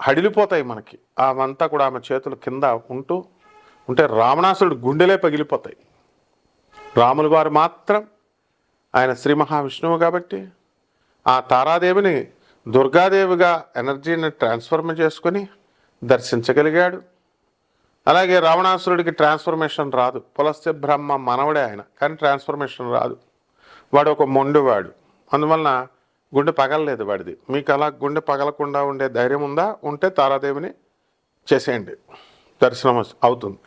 హడిలిపోతాయి మనకి. ఆమంతా కూడా ఆమె చేతులు కింద ఉంటూ ఉంటే రావణాసురుడు గుండెలే పగిలిపోతాయి. రాములు వారు మాత్రం ఆయన శ్రీ మహావిష్ణువు కాబట్టి ఆ తారాదేవిని దుర్గాదేవిగా ఎనర్జీని ట్రాన్స్ఫర్మ్ చేసుకొని దర్శించగలిగాడు. అలాగే రావణాసురుడికి ట్రాన్స్ఫర్మేషన్ రాదు. పులస్య బ్రహ్మ మనవడే ఆయన కానీ ట్రాన్స్ఫర్మేషన్ రాదు. వాడు ఒక మొండివాడు. అందువలన గుండె పగలలేదు వాడిది. మీకు అలా గుండె పగలకుండా ఉండే ధైర్యం ఉందా? ఉంటే తారాదేవిని చేసేయండి. దర్శనం అవుతుంది.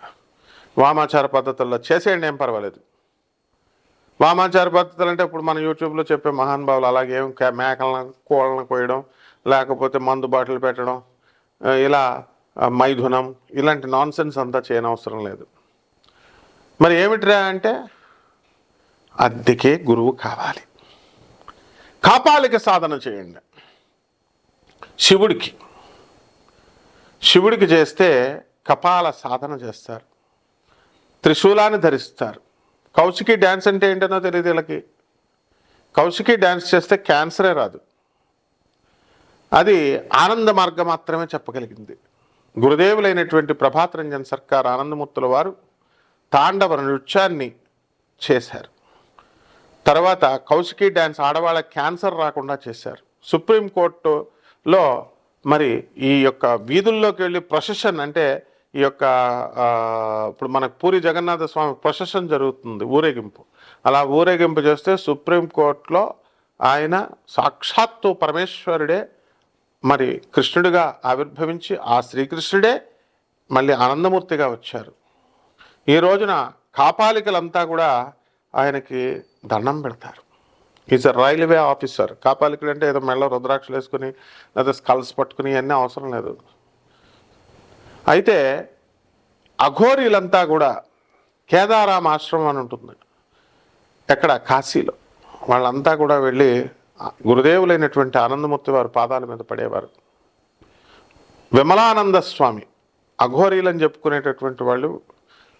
వామాచార పద్ధతుల్లో చేసేయండి ఏం పర్వాలేదు. వామాచార పద్ధతులు అంటే ఇప్పుడు మన యూట్యూబ్లో చెప్పే మహానుభావులు అలాగే మేకలను కోళ్ళను కోయడం లేకపోతే మందు బాటిల్ పెట్టడం ఇలా మైథునం ఇలాంటి నాన్ సెన్స్ అంతా చేయనవసరం లేదు. మరి ఏమిట్రా అంటే అద్దెకే గురువు కావాలి. కాపాలిక సాధన చేయండి. శివుడికి. శివుడికి చేస్తే కపాల సాధన చేస్తారు. త్రిశూలాన్ని ధరిస్తారు. కౌశికి డ్యాన్స్ అంటే ఏంటనో తెలియదు వీళ్ళకి. కౌశికి డ్యాన్స్ చేస్తే క్యాన్సరే రాదు. అది ఆనంద మార్గం మాత్రమే చెప్పగలిగింది. గురుదేవులైనటువంటి ప్రభాత్ రంజన్ సర్కార్ ఆనందమూర్తుల వారు తాండవ నృత్యాన్ని చేశారు. తర్వాత కౌశికి డ్యాన్స్ ఆడవాళ్ళ క్యాన్సర్ రాకుండా చేశారు. సుప్రీంకోర్టులో మరి ఈ యొక్క వీధుల్లోకి వెళ్ళి ప్రొసెషన్ అంటే ఈ యొక్క ఇప్పుడు మనకు పూరి జగన్నాథ స్వామి ప్రొసెషన్ జరుగుతుంది ఊరేగింపు. అలా ఊరేగింపు చేస్తే సుప్రీంకోర్టులో ఆయన సాక్షాత్తు పరమేశ్వరుడే మరి కృష్ణుడిగా ఆవిర్భవించి ఆ శ్రీకృష్ణుడే మళ్ళీ ఆనందమూర్తిగా వచ్చారు. ఈ రోజున కాపాలికలంతా కూడా ఆయనకి దండం పెడతారు. ఈజ్ అ రైల్వే ఆఫీసర్ కాపాలికుడు అంటే ఏదో మెళ్ళ రుద్రాక్షలు వేసుకుని లేదా స్కల్స్ పట్టుకుని ఇవన్నీ అవసరం లేదు. అయితే అఘోరీలంతా కూడా కేదారాం ఆశ్రమం అని ఉంటుంది. ఎక్కడ? కాశీలో. వాళ్ళంతా కూడా వెళ్ళి గురుదేవులైనటువంటి ఆనందమూర్తి వారి పాదాల మీద పడేవారు. విమలానంద స్వామి అఘోరీలని చెప్పుకునేటటువంటి వాళ్ళు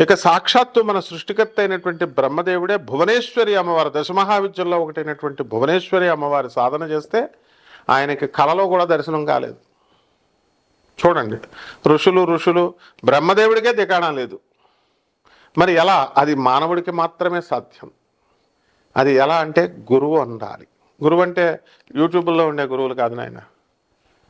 ఇక సాక్షాత్తు మన సృష్టికర్త అయినటువంటి బ్రహ్మదేవుడే భువనేశ్వరి అమ్మవారు దశమహావిద్యల్లో ఒకటైనటువంటి భువనేశ్వరి అమ్మవారి సాధన చేస్తే ఆయనకి కలలో కూడా దర్శనం కాలేదు. చూడండి ఋషులు ఋషులు బ్రహ్మదేవుడికే దికాణం లేదు. మరి ఎలా? అది మానవుడికి మాత్రమే సాధ్యం. అది ఎలా అంటే గురువు ఉండాలి గురువు అంటే యూట్యూబ్లో ఉండే గురువులు కాదు నాయన.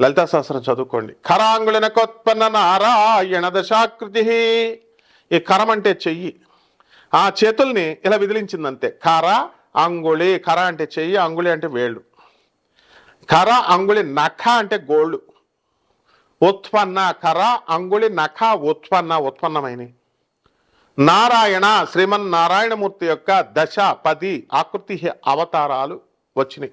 లలితా సహస్రం చదువుకోండి. కరాంగుళనకోత్పన్న నారాయణ దశాకృతి. ఈ కరం అంటే చెయ్యి. ఆ చేతుల్ని ఇలా విదిలించింది అంతే కర అంగుళి కర అంటే చెయ్యి అంగుళి అంటే వేళ్ళు. కర అంగుళి నఖ అంటే గోళ్ళు. ఉత్పన్న కర అంగుళి నఖ ఉత్పన్న ఉత్పన్నమైన నారాయణ శ్రీమన్ నారాయణమూర్తి యొక్క దశ పది ఆకృతి అవతారాలు వచ్చినాయి.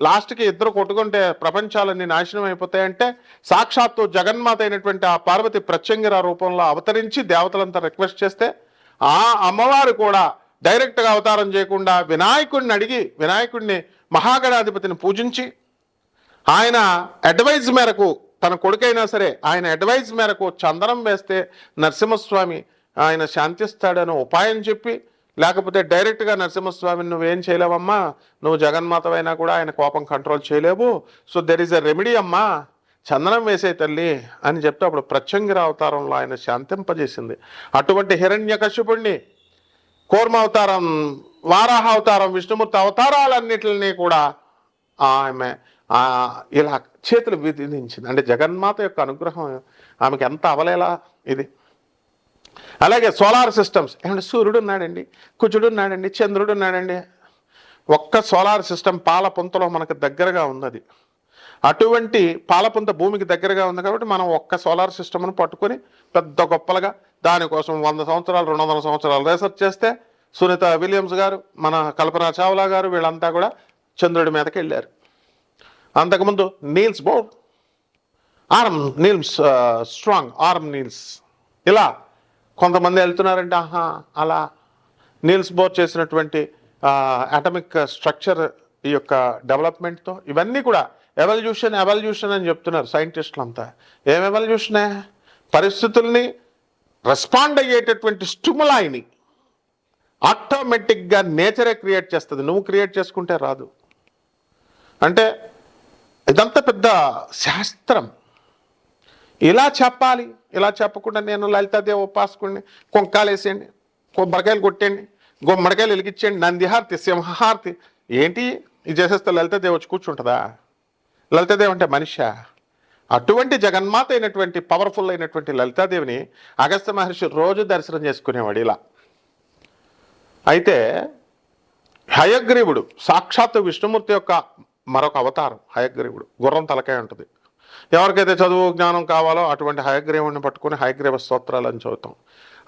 లాస్ట్కి ఇద్దరు కొట్టుకుంటే ప్రపంచాలన్నీ నాశనం అయిపోతాయంటే సాక్షాత్తు జగన్మాత అయినటువంటి ఆ పార్వతి ప్రత్యంగిర రూపంలో అవతరించి దేవతలంతా రిక్వెస్ట్ చేస్తే ఆ అమ్మవారు కూడా డైరెక్ట్గా అవతారం చేయకుండా వినాయకుడిని అడిగి వినాయకుడిని మహాగణాధిపతిని పూజించి ఆయన అడ్వైజ్ మేరకు తన కొడుకైనా సరే ఆయన అడ్వైజ్ మేరకు చందనం వేస్తే నరసింహస్వామి ఆయన శాంతిస్తాడని ఉపాయం చెప్పి లేకపోతే డైరెక్ట్గా నరసింహస్వామిని నువ్వేం చేయలేవమ్మా? నువ్వు జగన్మాతవైనా కూడా ఆయన కోపం కంట్రోల్ చేయలేవు. So there is a remedy అమ్మా. చందనం వేసే తల్లి అని చెప్తే అప్పుడు ప్రత్యంగిర అవతారంలో ఆయన శాంతింపజేసింది. అటువంటి హిరణ్యకశిపుణ్ణి కూర్మ అవతారం వారాహ అవతారం విష్ణుమూర్తి అవతారాలన్నిటిని కూడా ఆమె ఇలా చేతులు విధించింది. అంటే జగన్మాత యొక్క అనుగ్రహం ఆమెకి ఎంత అవలేలా ఇది? అలాగే సోలార్ సిస్టమ్స్. ఏమంటే సూర్యుడు ఉన్నాడండి కుజుడు ఉన్నాడండి చంద్రుడు ఉన్నాడండి. ఒక్క సోలార్ సిస్టమ్ పాలపుంతలో మనకు దగ్గరగా ఉన్నది. అటువంటి పాలపుంత భూమికి దగ్గరగా ఉంది కాబట్టి మనం ఒక్క సోలార్ సిస్టమ్ను పట్టుకొని పెద్ద గొప్పలుగా దానికోసం వంద సంవత్సరాలు రెండు వందల సంవత్సరాలు రీసెర్చ్ చేస్తే సునీత విలియమ్స్ గారు మన కల్పనా చావ్లా గారు వీళ్ళంతా కూడా చంద్రుడి మీదకి వెళ్ళారు. అంతకుముందు Niels Bohr arm Niels strong arm Niels. ఇలా కొంతమంది వెళ్తున్నారంటే ఆహా అలా నీల్స్ బోర్ చేసినటువంటి అటమిక్ స్ట్రక్చర్ ఈ యొక్క డెవలప్మెంట్తో ఇవన్నీ కూడా ఎవల్యూషన్ ఎవల్యూషన్ అని చెప్తున్నారు సైంటిస్టులు అంతా ఏం? ఎవల్యూషనే పరిస్థితుల్ని రెస్పాండ్ అయ్యేటటువంటి స్టిములాయిని ఆటోమేటిక్గా నేచరే క్రియేట్ చేస్తుంది. నువ్వు క్రియేట్ చేసుకుంటే రాదు. అంటే ఇదంతా పెద్ద శాస్త్రం. ఇలా చెప్పాలి ఇలా చెప్పకుండా నేను లలితాదేవి ఉపాసకుడిని కొంకాలేసేయండి కొబ్బరికాయలు కొట్టండి గుమ్మడికాయలు వెలిగించండి నందిహారతి సింహారతి ఏంటి? ఇది చేసేస్తే లలితాదేవి వచ్చి కూర్చుంటుందా? లలితాదేవి అంటే మనిషా? అటువంటి జగన్మాత అయినటువంటి పవర్ఫుల్ అయినటువంటి లలితాదేవిని అగస్త్య మహర్షి రోజు దర్శనం చేసుకునేవాడు ఇలా. అయితే హయగ్రీవుడు సాక్షాత్తు విష్ణుమూర్తి యొక్క మరొక అవతారం హయగ్రీవుడు గుర్రం తలకాయ ఉంటుంది. ఎవరికైతే చదువు జ్ఞానం కావాలో అటువంటి హయగ్రీవుడిని పట్టుకుని హయగ్రీవ స్తోత్రాలు అని చదువుతాం.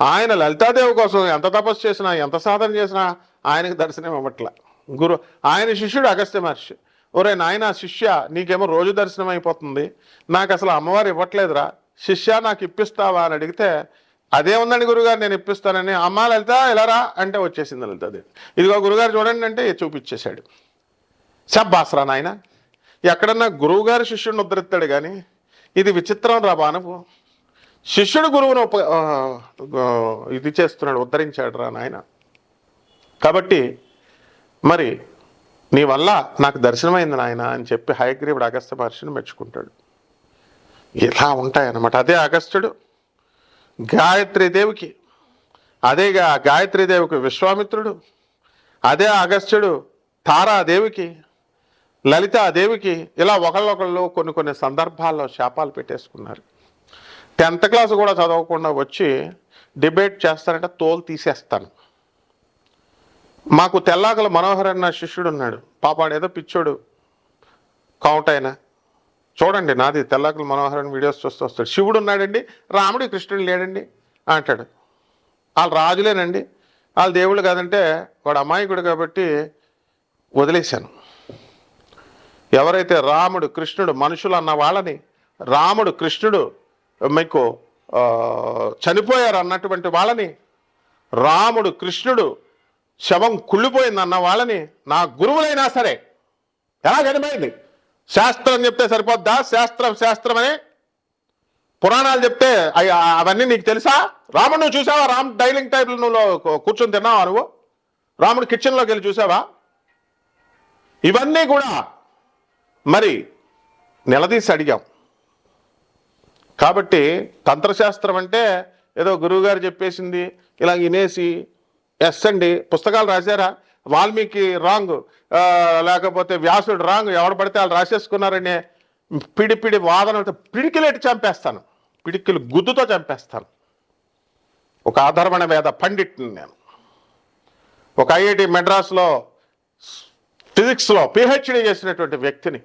ఆయన లలితాదేవి కోసం ఎంత తపస్సు చేసినా ఎంత సాధన చేసినా ఆయనకి దర్శనం ఇవ్వట్ల. గురు ఆయన శిష్యుడు అగస్త్య మహర్షి. ఒరే నాయన శిష్య నీకేమో రోజు దర్శనం అయిపోతుంది. నాకు అసలు అమ్మవారు ఇవ్వట్లేదురా. శిష్య నాకు ఇప్పిస్తావా అని అడిగితే అదే ఉందండి గురుగారు నేను ఇప్పిస్తానని. అమ్మ లలిత ఎలారా అంటే వచ్చేసింది లలితాదేవి. ఇదిగో గురుగారు చూడండి అంటే చూపించేశాడు. శబ్బాసరా నాయన. ఎక్కడన్నా గురువుగారు శిష్యుడిని ఉద్ధరిస్తాడు కానీ ఇది విచిత్రం రా బాణపు శిష్యుడు గురువును ఉప ఇది చేస్తున్నాడు ఉద్ధరించాడు రా నాయన. కాబట్టి మరి నీ వల్ల నాకు దర్శనమైంది నాయన అని చెప్పి హయగ్రీవుడు అగస్త్య మహర్షిని మెచ్చుకుంటాడు. ఇలా ఉంటాయన్నమాట. అదే అగస్త్యుడు గాయత్రీదేవికి అదేగా గాయత్రీదేవికి విశ్వామిత్రుడు అదే అగస్త్యుడు తారాదేవికి లలితాదేవికి ఇలా ఒకళ్ళొకళ్ళు కొన్ని కొన్ని సందర్భాల్లో శాపాలు పెట్టేసుకున్నారు. టెన్త్ క్లాస్ కూడా చదవకుండా వచ్చి డిబేట్ చేస్తారంటే తోలు తీసేస్తాను. మాకు తెల్లాకల మనోహర్ అన్న శిష్యుడు ఉన్నాడు. పాపాడు ఏదో పిచ్చోడు. కౌంట్ అయినా. చూడండి నాది తెల్లాకల మనోహర్ అని వీడియోస్ చూస్తూ వస్తాడు. శివుడు ఉన్నాడండి రాముడు కృష్ణుడు లేడండి అంటాడు. వాళ్ళు రాజులేనండి. వాళ్ళు దేవుళ్ళు కాదంటే వాడు అమాయకుడు కాబట్టి వదిలేశాను. ఎవరైతే రాముడు కృష్ణుడు మనుషులు అన్న వాళ్ళని రాముడు కృష్ణుడు మీకు చనిపోయారు అన్నటువంటి వాళ్ళని రాముడు కృష్ణుడు శవం కుళ్ళిపోయింది అన్న వాళ్ళని నా గురువులైనా సరే ఎలా చనిపోయింది? శాస్త్రం చెప్తే సరిపోద్దా? శాస్త్రం శాస్త్రం అని పురాణాలు చెప్తే అవన్నీ నీకు తెలుసా? రాముడు నువ్వు చూసావా? రామ్ డైనింగ్ టైబుల్ నువ్వు కూర్చొని తిన్నావా నువ్వు? రాముడు కిచెన్లోకి వెళ్ళి చూసావా? ఇవన్నీ కూడా మరి నిలదీసి అడిగాం. కాబట్టి తంత్రశాస్త్రం అంటే ఏదో గురువుగారు చెప్పేసింది ఇలా వినేసి ఎస్ అండి పుస్తకాలు రాశారా? వాల్మీకి రాంగ్ లేకపోతే వ్యాసుడు రాంగ్ ఎవడు పడితే వాళ్ళు రాసేసుకున్నారనే పిడి పిడి వాదన పిడికిలేటి చంపేస్తాను. పిడికిలు గుద్దుతో చంపేస్తాను. ఒక ఆధర్వణ వేద పండిట్ని నేను. ఒక ఐఐటి మెడ్రాస్లో ఫిజిక్స్లో పిహెచ్డి చేసినటువంటి వ్యక్తిని.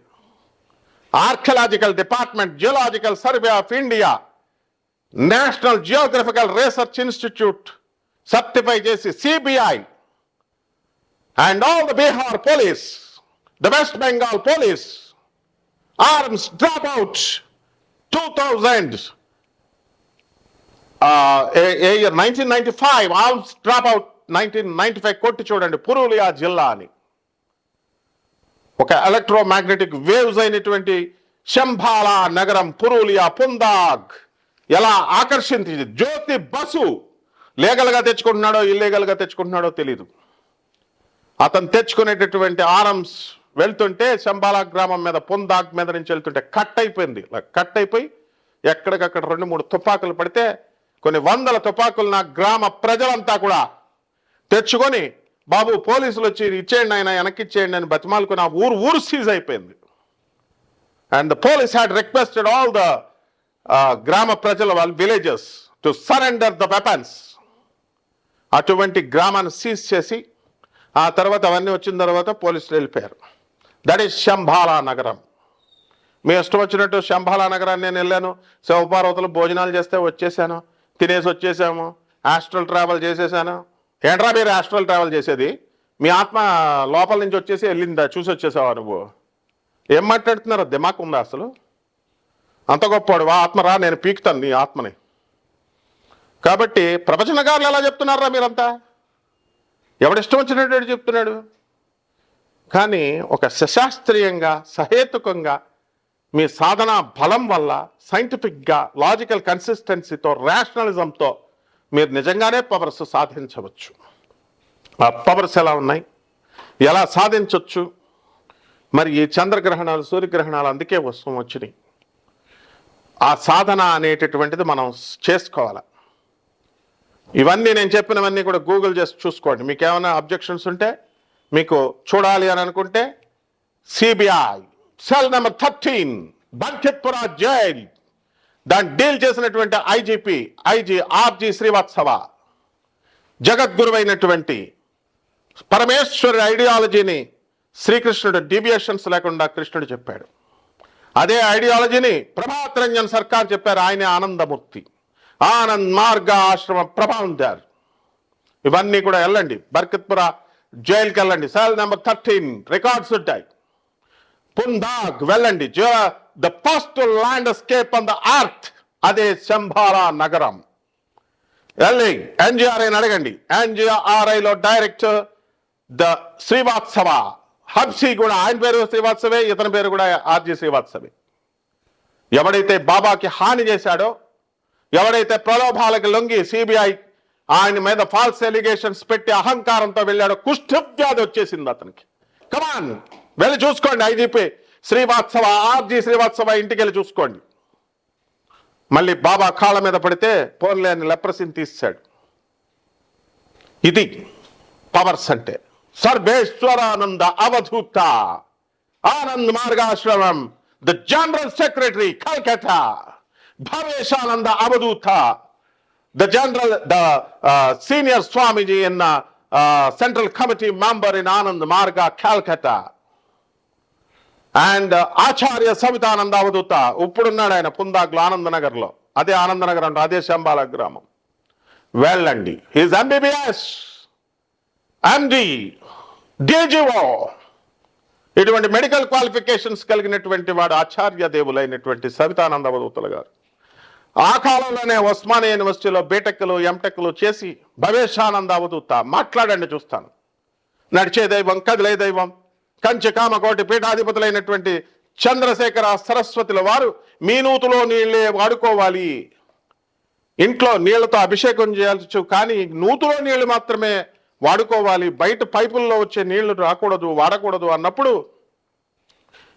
Archaeological department geological survey of India national geographical research institute certify చేసి CBI and all the Bihar police the West Bengal police arms drop out two thousand year nineteen ninety five arms drop out nineteen ninety five కొట్టి చూడండి పురూలియా జిల్లా అని. ఒక electromagnetic waves అయినటువంటి శంభాల నగరం పురూలియా పుందాగ్. ఎలా ఆకర్షించింది? జ్యోతి బసు లీగల్గా తెచ్చుకుంటున్నాడో ఇల్లీగల్గా తెచ్చుకుంటున్నాడో తెలీదు. అతను తెచ్చుకునేటటువంటి ఆర్మ్స్ వెళ్తుంటే శంబాలా గ్రామం మీద పుందాగ్ మీద నుంచి వెళ్తుంటే కట్ అయిపోయింది. కట్ అయిపోయి ఎక్కడికక్కడ రెండు మూడు తుపాకులు పడితే కొన్ని వందల తుపాకులు నా గ్రామ ప్రజలంతా కూడా తెచ్చుకొని బాబు పోలీసులు వచ్చి ఇచ్చేయండి ఆయన వెనక్కి ఇచ్చేయండి అని బతిమాలుకుని ఆ ఊరు ఊరు సీజ్ అయిపోయింది. And the police had requested all the గ్రామ ప్రజల వాళ్ళ villages to surrender the weapons అటువంటి గ్రామాన్ని సీజ్ చేసి ఆ తర్వాత అవన్నీ వచ్చిన తర్వాత పోలీసులు వెళ్ళిపోయారు. దట్ ఈస్ శంభాలా నగరం. మీ ఇష్టం వచ్చినట్టు శంభాలా నగరాన్ని నేను వెళ్ళాను. శివపార్వతులు భోజనాలు చేస్తే వచ్చేసాను. తినేసి వచ్చేసాము. ఆస్ట్రల్ ట్రావెల్ చేసేసాను. ఏంట్రా మీరు ఆస్ట్రల్ ట్రావెల్ చేసేది? మీ ఆత్మ లోపల నుంచి వచ్చేసి వెళ్ళిందా? చూసి వచ్చేసావా నువ్వు? ఏం మాట్లాడుతున్నారో? దిమాక్ ఉందా అసలు? అంత గొప్పవాడు. వా ఆత్మ రా నేను పీకుతాను నీ ఆత్మని. కాబట్టి ప్రవచనకారులు ఎలా చెప్తున్నారా మీరంతా? ఎవడిష్టం వచ్చినట్టు చెప్తున్నాడు? కానీ ఒక సశాస్త్రీయంగా సహేతుకంగా మీ సాధన బలం వల్ల సైంటిఫిక్గా లాజికల్ కన్సిస్టెన్సీతో రేషనలిజంతో మీరు నిజంగానే పవర్స్ సాధించవచ్చు. ఆ పవర్స్ ఎలా ఉన్నాయి? ఎలా సాధించవచ్చు మరి ఈ చంద్రగ్రహణాలు సూర్యగ్రహణాలు అందుకే వస్తూ వచ్చినాయి. ఆ సాధన అనేటటువంటిది మనం చేసుకోవాలి. ఇవన్నీ నేను చెప్పినవన్నీ కూడా గూగుల్ చేసి చూసుకోండి. మీకు ఏమైనా అబ్జెక్షన్స్ ఉంటే మీకు చూడాలి అని అనుకుంటే CBI cell number thirteen Bankitpura jail. దాన్ని డీల్ చేసినటువంటి ఐజీపీ ఐజీ ఆర్జీ శ్రీవాత్సవ. జగద్గురువైనటువంటి పరమేశ్వరుడి ఐడియాలజీని శ్రీకృష్ణుడు డీవియేషన్స్ లేకుండా కృష్ణుడు చెప్పాడు. అదే ఐడియాలజీని ప్రభాత్ రంజన్ సర్కార్ చెప్పారు ఆయనే ఆనందమూర్తి. ఆనంద్ మార్గ ఆశ్రమ ప్రభావందార్ ఇవన్నీ కూడా వెళ్ళండి. బర్కత్పుర జైలుకి వెళ్ళండి సెల్ నెంబర్ థర్టీన్ రికార్డ్స్ ఉంటాయి. పుందాగ్ వెళ్ళండి. The first landscape on the earth అదే శంభారా నగరం. వెళ్ళి ఎన్జిఆర్ఐని అడగండి. ఎన్జిఆర్ఐలో డైరెక్టర్ ద శ్రీవాత్సవ హబ్సీ కూడా ఆయన పేరు శ్రీవాత్సవే ఇతని పేరు కూడా ఆర్జీ శ్రీవాత్సవే ఎవడైతే బాబాకి హాని చేశాడో ఎవడైతే ప్రలోభాలకు లొంగి సిబిఐ ఆయన మీద ఫాల్స్ ఎలిగేషన్స్ పెట్టి అహంకారంతో వెళ్ళాడో కుష్ఠవ్యాధి వచ్చేసింది అతనికి. కమాన్ వెళ్ళి చూసుకోండి ఐజీపీ శ్రీవాత్సవ ఆర్జీ శ్రీవాత్సవ ఇంటికి వెళ్ళి చూసుకోండి. మళ్ళీ బాబా కాళ్ళ మీద పడితే పోన్లేని లెప్రసిని తీసాడు ఇది పవర్స్ అంటే. Sarveshwarananda Avadhuta. Anand Margashram the general secretary Calcutta Bhaveshananda Avadhuta. The general the senior swamiji in central committee member in Anand Marga Calcutta and uh, Acharya Savitananda Avadhuta. ఇప్పుడున్నాడు ఆయన పుందాకులు ఆనందనగర్లో. అదే ఆనందనగర్ అంటే అదే శంబాల గ్రామం. వెళ్ళండి. హీజ్ ఎంబీబీఎస్ ఎండి డీజీఓ ఇటువంటి medical qualifications కలిగినటువంటి వాడు ఆచార్య దేవులైనటువంటి సవితానంద అవధూతలు గారు. ఆ కాలంలోనే ఉస్మానియా యూనివర్సిటీలో బీటెక్లు ఎంటెక్లు చేసి భవేశానంద అవధూత. మాట్లాడండి చూస్తాను. నడిచే దైవం కదిలే దైవం. కంచి కామకోటి పీఠాధిపతులైనటువంటి చంద్రశేఖర సరస్వతుల వారు మీ నూతులో నీళ్ళే వాడుకోవాలి. ఇంట్లో నీళ్ళతో అభిషేకం చేయాల్సి కానీ నూతులో నీళ్ళు మాత్రమే వాడుకోవాలి. బయట పైపుల్లో వచ్చే నీళ్ళు రాకూడదు వాడకూడదు అన్నప్పుడు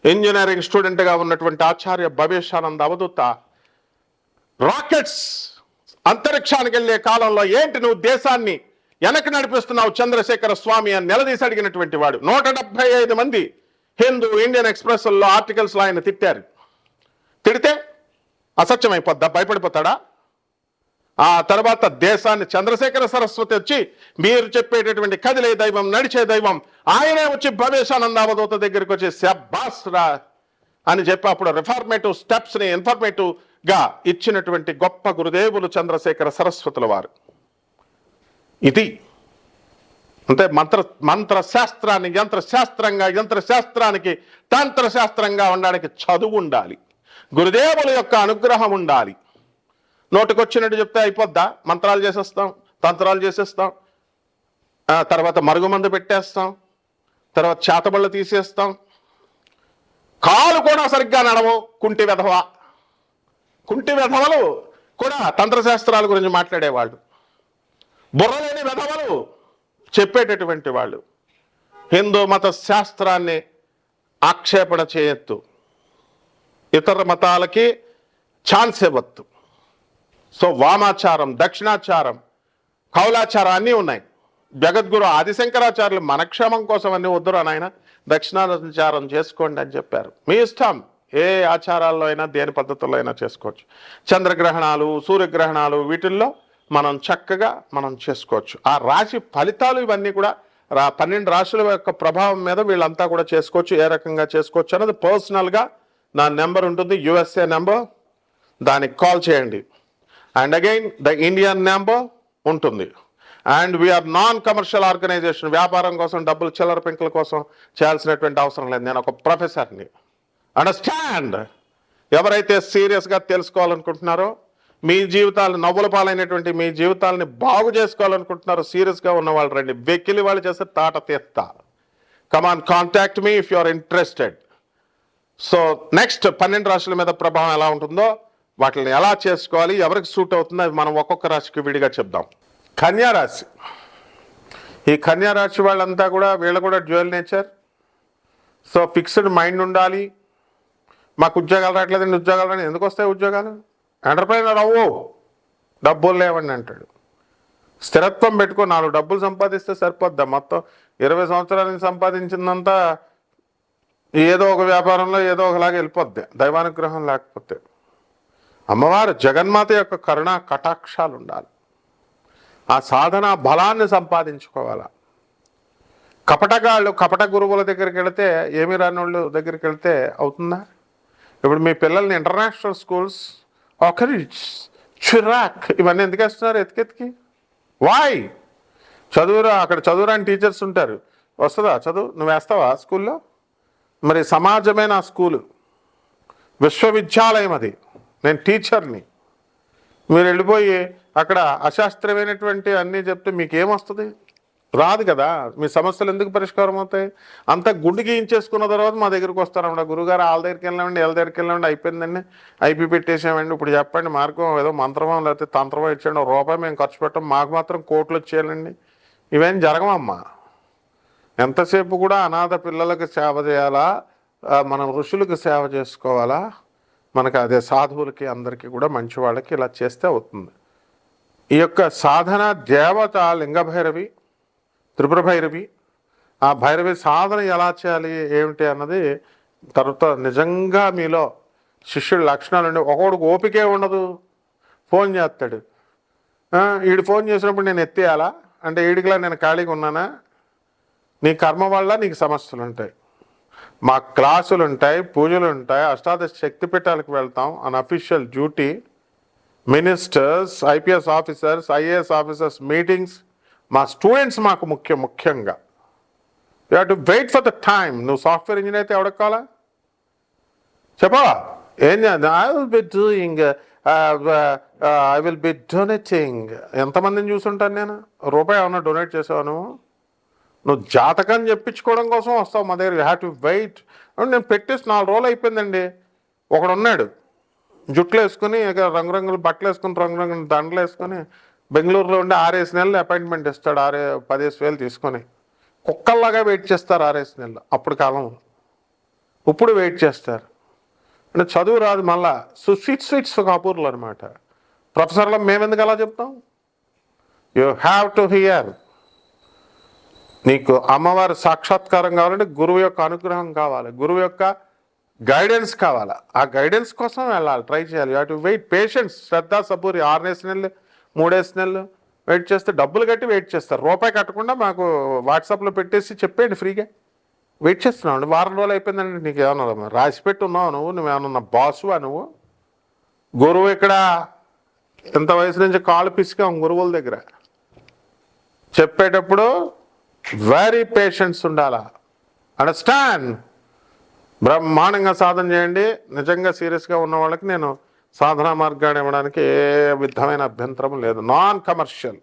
ఇంజనీరింగ్ స్టూడెంట్గా ఉన్నటువంటి ఆచార్య భవేశానంద అవధూత రాకెట్స్ అంతరిక్షానికి వెళ్ళే కాలంలో ఏంటి నువ్వు దేశాన్ని వెనక్కి నడిపిస్తున్నావు చంద్రశేఖర స్వామి అని నిలదీసి అడిగినటువంటి వాడు. నూట డెబ్బై ఐదు మంది హిందూ ఇండియన్ ఎక్స్ప్రెస్లో ఆర్టికల్స్లో ఆయన తిట్టారు. తిడితే అసత్యమైపోద్దా? భయపడిపోతాడా? ఆ తర్వాత దేశాన్ని చంద్రశేఖర సరస్వతి వచ్చి మీరు చెప్పేటటువంటి కదిలే దైవం నడిచే దైవం ఆయనే వచ్చి భవేశానంద అవధూత దగ్గరికి వచ్చి శబ్బాస్ రా అని చెప్పి అప్పుడు రిఫార్మేటివ్ స్టెప్స్ని ఇన్ఫర్మేటివ్గా ఇచ్చినటువంటి గొప్ప గురుదేవులు చంద్రశేఖర సరస్వతుల వారు. ఇది అంటే మంత్ర మంత్ర శాస్త్రాన్ని యంత్ర శాస్త్రంగా యంత్ర శాస్త్రానికి ఉండడానికి చదువు ఉండాలి. గురుదేవుల యొక్క అనుగ్రహం ఉండాలి. నోటికొచ్చినట్టు చెప్తే అయిపోద్దా? మంత్రాలు చేసేస్తాం తంత్రాలు చేసేస్తాం. తర్వాత మరుగుమందు పెట్టేస్తాం. తర్వాత చేతబళ్ళు తీసేస్తాం. కాలు కూడా సరిగ్గా నడవు కుంటి వెధవ. కుంటి వెధవలు కూడా తంత్రశాస్త్రాల గురించి మాట్లాడేవాళ్ళు. బుర్రలేని వెధవలు చెప్పేటటువంటి వాళ్ళు. హిందూ మత శాస్త్రాన్ని ఆక్షేపణ చేయొద్దు. ఇతర మతాలకి ఛాన్స్ ఇవ్వద్దు. సో వామాచారం దక్షిణాచారం కౌలాచారం అన్నీ ఉన్నాయి. జగద్గురు ఆదిశంకరాచార్యులు మనక్షేమం కోసం అన్ని వద్దురా నాయన దక్షిణాచారం చేసుకోండి అని చెప్పారు. మీ ఇష్టం. ఏ ఆచారాల్లో అయినా దేని పద్ధతుల్లో అయినా చేసుకోవచ్చు. చంద్రగ్రహణాలు సూర్యగ్రహణాలు వీటిల్లో మనం చక్కగా మనం చేసుకోవచ్చు. ఆ రాశి ఫలితాలు ఇవన్నీ కూడా రా పన్నెండు రాశుల యొక్క ప్రభావం మీద వీళ్ళంతా కూడా చేసుకోవచ్చు. ఏ రకంగా చేసుకోవచ్చు అన్నది పర్సనల్గా నా నెంబర్ ఉంటుంది యుఎస్ఏ నెంబర్. దానికి కాల్ చేయండి. And again the Indian number ఉంటుంది. And we are non commercial organisation వ్యాపారం కోసం డబ్బులు చిల్లర పెంకుల కోసం చేయాల్సినటువంటి అవసరం లేదు. నేను ఒక ప్రొఫెసర్ని అండర్స్టాండ్ ఎవరైతే సీరియస్గా తెలుసుకోవాలనుకుంటున్నారో మీ జీవితాలు నవ్వుల పాలైనటువంటి మీ జీవితాలని బాగు చేసుకోవాలనుకుంటున్నారు సీరియస్గా ఉన్న వాళ్ళు రండి. వెక్కిలి వాళ్ళు చేస్తే తాట తీస్తా. Come on contact me if you are interested so next పన్నెండు రాశుల మీద ప్రభావం ఎలా ఉంటుందో వాటిని ఎలా చేసుకోవాలి ఎవరికి సూట్ అవుతుందో అవి మనం ఒక్కొక్క రాశికి విడిగా చెప్దాం. కన్యారాశి ఈ కన్యారాశి వాళ్ళంతా కూడా వీళ్ళు కూడా dual nature so fixed mind ఉండాలి. మాకు ఉద్యోగాలు రావట్లేదండి ఉద్యోగాలు రాని ఎందుకు వస్తాయి ఉద్యోగాలు? ఎంటర్ప్రైనర్ అవ్వు డబ్బులు లేవండి అంటాడు. స్థిరత్వం పెట్టుకో నాలుగు డబ్బులు సంపాదిస్తే సరిపోద్దా? మొత్తం ఇరవై సంవత్సరాల నుంచి సంపాదించిందంతా ఏదో ఒక వ్యాపారంలో ఏదో ఒకలాగా వెళ్ళిపోద్ది దైవానుగ్రహం లేకపోతే. అమ్మవారు జగన్మాత యొక్క కరుణ కటాక్షాలు ఉండాలి ఆ సాధన బలాన్ని సంపాదించుకోవాలా. కపటగాళ్ళు కపట గురువుల దగ్గరికి వెళితే ఏమి రాని వాళ్ళు దగ్గరికి వెళితే అవుతుందా? ఇప్పుడు మీ పిల్లల్ని ఇంటర్నేషనల్ స్కూల్స్ ఒకరి చిరాక్ ఇవన్నీ ఎందుకు వేస్తున్నారు ఎతికెతికి వాయ్ చదువురా అక్కడ చదువురాని టీచర్స్ ఉంటారు. వస్తుందా? చదువు నువ్వు వేస్తావా స్కూల్లో? మరి సమాజమే నా స్కూలు. విశ్వవిద్యాలయం అది. నేను టీచర్ని. మీరు వెళ్ళిపోయి అక్కడ అశాస్త్రీయమైనటువంటి అన్నీ చెప్తే మీకు ఏమొస్తుంది రాదు కదా. మీ సమస్యలు ఎందుకు పరిష్కారం అవుతాయి? అంతా గుండు గీయించేసుకున్న తర్వాత మా దగ్గరికి వస్తారన్నమాట. గురుగారు వాళ్ళ దగ్గరికి వెళ్ళామండి వాళ్ళ దగ్గరికి వెళ్ళామండి అయిపోయిందండి. ఐపీ పెట్టేసామండి. ఇప్పుడు చెప్పండి మార్గం ఏదో మంత్రమో లేకపోతే తంత్రమో ఇచ్చాడు రూపాయి మేము ఖర్చు పెట్టాం. మాకు మాత్రం కోట్లు వచ్చేయాలండి. ఇవేం జరగమమ్మా ఎంతసేపు కూడా అనాథ పిల్లలకు సేవ చేయాలా? మనం ఋషులకు సేవ చేసుకోవాలా? మనకు అదే సాధువులకి అందరికీ కూడా మంచి వాళ్ళకి ఇలా చేస్తే అవుతుంది. ఈ యొక్క సాధన దేవత లింగభైరవి త్రిపుర భైరవి. ఆ భైరవి సాధన ఎలా చేయాలి ఏమిటి అన్నది తర్వాత నిజంగా మీలో శిష్యుడి లక్షణాలు ఉండే ఒకడికి ఓపికే ఉండదు. ఫోన్ చేస్తాడు. వీడు ఫోన్ చేసినప్పుడు నేను ఎత్తేయాలా? అంటే వీడికిలా నేను ఖాళీగా ఉన్నానా? నీ కర్మ వల్ల నీకు సమస్యలు ఉంటాయి. మా క్లాసులు ఉంటాయి పూజలు ఉంటాయి అష్టాదశ శక్తి పీఠాలకు వెళ్తాం unofficial duty. Ministers IPS officers IAS officers meetings మా స్టూడెంట్స్ మాకు ముఖ్యం ముఖ్యంగా. You have to wait for the time నువ్వు సాఫ్ట్వేర్ ఇంజనీర్ అయితే ఎవరికి కావాలా? చెప్పవా ఏం I will be doing I will be donating ఎంతమందిని చూసుంటాను నేను? రూపాయి ఏమన్నా డొనేట్ చేసావు నువ్వు? జాతకాన్ని జాతకం చెప్పించుకోవడం కోసం వస్తావు మా దగ్గర యూ హ్యావ్ టు వెయిట్ నేను పెట్టేసి నాలుగు రోజులు అయిపోయిందండి. ఒకడున్నాడు జుట్లు వేసుకుని రంగురంగుల బట్టలు వేసుకుని రంగురంగుల దండలు వేసుకొని బెంగళూరులో ఉండి ఆరేసి నెలలు అపాయింట్మెంట్ ఇస్తాడు ఆరే పదిహేను వేలు తీసుకొని. కుక్కల్లాగా వెయిట్ చేస్తారు ఆరేసి నెలలు అప్పుడు కాలం. ఇప్పుడు వెయిట్ చేస్తారు. అంటే చదువు రాదు మళ్ళా. సో స్వీట్ స్వీట్స్ కాపూర్లు అనమాట ప్రొఫెసర్లో మేమెందుకు అలా చెప్తాం? You have to hear. నీకు అమ్మవారి సాక్షాత్కారం కావాలంటే గురువు యొక్క అనుగ్రహం కావాలి. గురువు యొక్క గైడెన్స్ కావాలి? ఆ గైడెన్స్ కోసం వెళ్ళాలి ట్రై చేయాలి. అటు వెయిట్ పేషెన్స్ శ్రద్ధ సబూరి ఆరునేసి మూడేసి నెలలు వెయిట్ చేస్తే డబ్బులు కట్టి వెయిట్ చేస్తారు. రూపాయి కట్టకుండా మాకు వాట్సాప్లో పెట్టేసి చెప్పేయండి ఫ్రీగా వెయిట్ చేస్తున్నావు అండి వారం రోజులు అయిపోయిందండి. నీకు ఏమన్నా రాసి పెట్టి ఉన్నావు నువ్వు నువ్వేమన్నా బాసువా నువ్వు? గురువు ఇక్కడ ఎంత వయసు నుంచి కాలు పిసికాం గురువుల దగ్గర? చెప్పేటప్పుడు వెరీ పేషెన్స్ ఉండాలా? అండర్స్టాండ్ బ్రహ్మాండంగా సాధన చేయండి. నిజంగా సీరియస్గా ఉన్న వాళ్ళకి నేను సాధనా మార్గాన్ని ఇవ్వడానికి ఏ విధమైన అభ్యంతరం లేదు. Non commercial